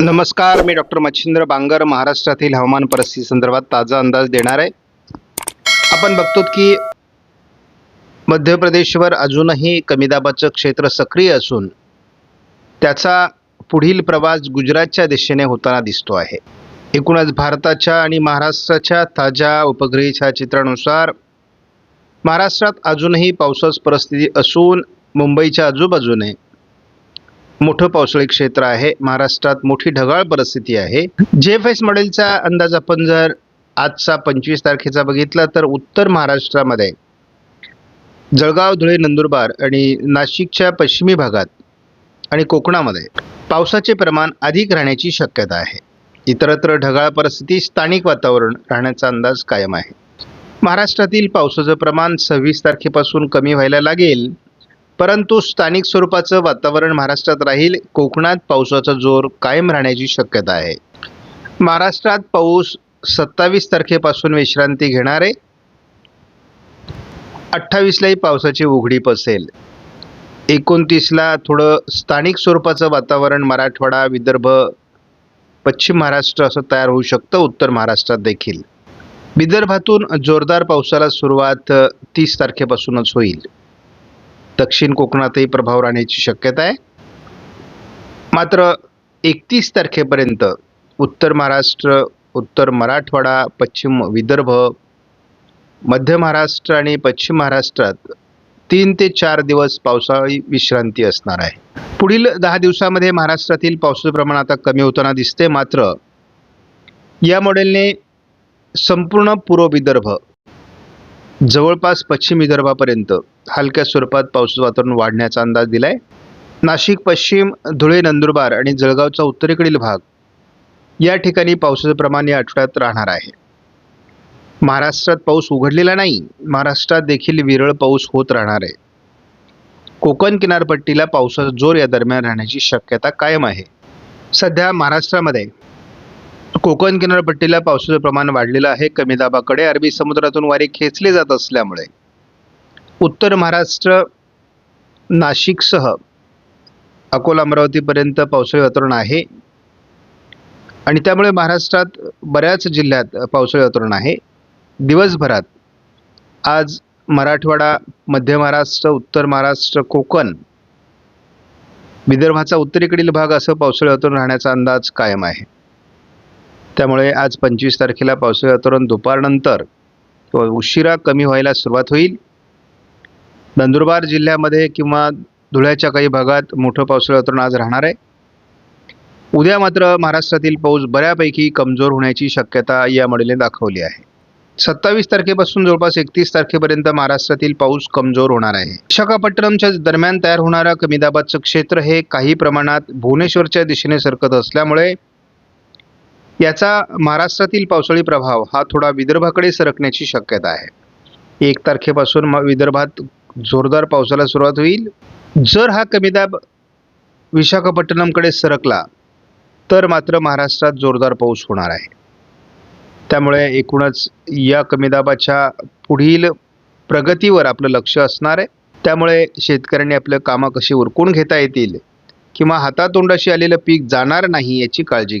नमस्कार मी डॉक्टर मच्छिंद्र बांगर महाराष्ट्रातील हवामान परिस्थिती संदर्भात ताजा अंदाज देणार आहे. आपण बघतो की मध्य प्रदेशवर अजूनही कमी दाबाचं क्षेत्र सक्रिय असून त्याचा पुढील प्रवास गुजरातच्या दिशेने होताना दिसतो आहे. एकूणच भारताच्या आणि महाराष्ट्राच्या ताज्या उपग्रही छायाचित्रानुसार महाराष्ट्रात अजूनही पावसाची परिस्थिती असून मुंबईच्या आजूबाजूने मोठं पावसाळी क्षेत्र आहे. महाराष्ट्रात मोठी ढगाळ परिस्थिती आहे. जे एफ एस मॉडेलचा अंदाज आपण जर आजचा पंचवीस तारखेचा बघितला तर उत्तर महाराष्ट्रामध्ये जळगाव धुळे नंदुरबार आणि नाशिकच्या पश्चिमी भागात आणि कोकणामध्ये पावसाचे प्रमाण अधिक राहण्याची शक्यता आहे. इतरत्र ढगाळ परिस्थिती स्थानिक वातावरण राहण्याचा अंदाज कायम आहे. महाराष्ट्रातील पावसाचं प्रमाण सव्वीस तारखेपासून कमी व्हायला लागेल. परंतु स्थानिक स्वरूपाचं वातावरण महाराष्ट्रात राहील. कोकणात पावसाचा जोर कायम राहण्याची शक्यता आहे. महाराष्ट्रात पाऊस सत्तावीस तारखेपासून विश्रांती घेणार. आहे अठ्ठावीसलाही पावसाची उघडीप असेल. एकोणतीसला थोडं स्थानिक स्वरूपाचं वातावरण मराठवाडा विदर्भ पश्चिम महाराष्ट्र असं तयार होऊ शकतं उत्तर महाराष्ट्रात देखील. विदर्भातून जोरदार पावसाला सुरुवात तीस तारखेपासूनच होईल. दक्षिण कोकणातही प्रभाव राहण्याची शक्यता आहे. मात्र एकतीस तारखेपर्यंत उत्तर महाराष्ट्र उत्तर मराठवाडा पश्चिम विदर्भ मध्य महाराष्ट्र आणि पश्चिम महाराष्ट्रात तीन ते चार दिवस पावसाळी विश्रांती असणार आहे. पुढील दहा दिवसामध्ये महाराष्ट्रातील पावसाचं प्रमाण आता कमी होताना दिसते मात्र या मॉडेलने संपूर्ण पूर्व विदर्भ जवळपास पश्चिम विदर्भापर्यंत हलक्या स्वरूपात पावसाचं वातावरण वाढण्याचा अंदाज दिलाय. नाशिक पश्चिम धुळे नंदुरबार आणि जळगावचा उत्तरेकडील भाग या ठिकाणी पावसाचं प्रमाण या आठवड्यात राहणार आहे. महाराष्ट्रात पाऊस उघडलेला नाही महाराष्ट्रात देखील विरळ पाऊस होत राहणार आहे. कोकण किनारपट्टीला पावसाचा जोर या दरम्यान राहण्याची शक्यता कायम आहे. सध्या महाराष्ट्रामध्ये कोकण किनारपट्टीला पावसाचं प्रमाण वाढलेलं आहे. कमी दाबाकडे अरबी समुद्रातून वारे खेचले जात असल्यामुळे. उत्तर महाराष्ट्र नाशिकसह अकोला अमरावतीपर्यंत पावसाळी वातावरण आहे. आणि त्यामुळे महाराष्ट्रात बऱ्याच जिल्ह्यात पावसाळी वातावरण आहे. दिवसभरात आज मराठवाडा मध्य महाराष्ट्र उत्तर महाराष्ट्र कोकण विदर्भाचा उत्तरेकडील भाग असं पावसाळी वातावरण राहण्याचा अंदाज कायम आहे. त्यामुळे आज पंचवीस तारखेला पावसाळी वातावरण दुपारनंतर उशिरा कमी व्हायला सुरुवात होईल. नंदुरबार जिल्ह्यामध्ये किंवा धुळ्याच्या काही भागात मोठं पावसाळी वातावरण आज राहणार आहे. उद्या मात्र महाराष्ट्रातील पाऊस बऱ्यापैकी कमजोर होण्याची शक्यता या मॉडेलने दाखवली आहे. सत्तावीस तारखेपासून जवळपास एकतीस तारखेपर्यंत महाराष्ट्रातील पाऊस कमजोर होणार आहे. विशाखापट्टणमच्या दरम्यान तयार होणारं कमी दाबाचं क्षेत्र हे काही प्रमाणात भुवनेश्वरच्या दिशेने सरकत असल्यामुळे याचा महाराष्ट्रातील पावसाळी प्रभाव हा थोडा विदर्भाकडे सरकण्याची शक्यता आहे. एक तारखेपासून म- विदर्भात जोरदार पावसाला सुरुवात होईल. जर हा कमी दाब विशाखापट्टणमकडे सरकला तर मात्र महाराष्ट्रात जोरदार पाऊस होणार आहे. त्यामुळे एकूणच या कमी दाबाच्या पुढील प्रगतीवर आपलं लक्ष असणार आहे. त्यामुळे शेतकऱ्यांनी आपलं कामं कशी उरकून घेता येतील किंवा हातातोंडाशी आलेलं पीक जाणार नाही याची काळजी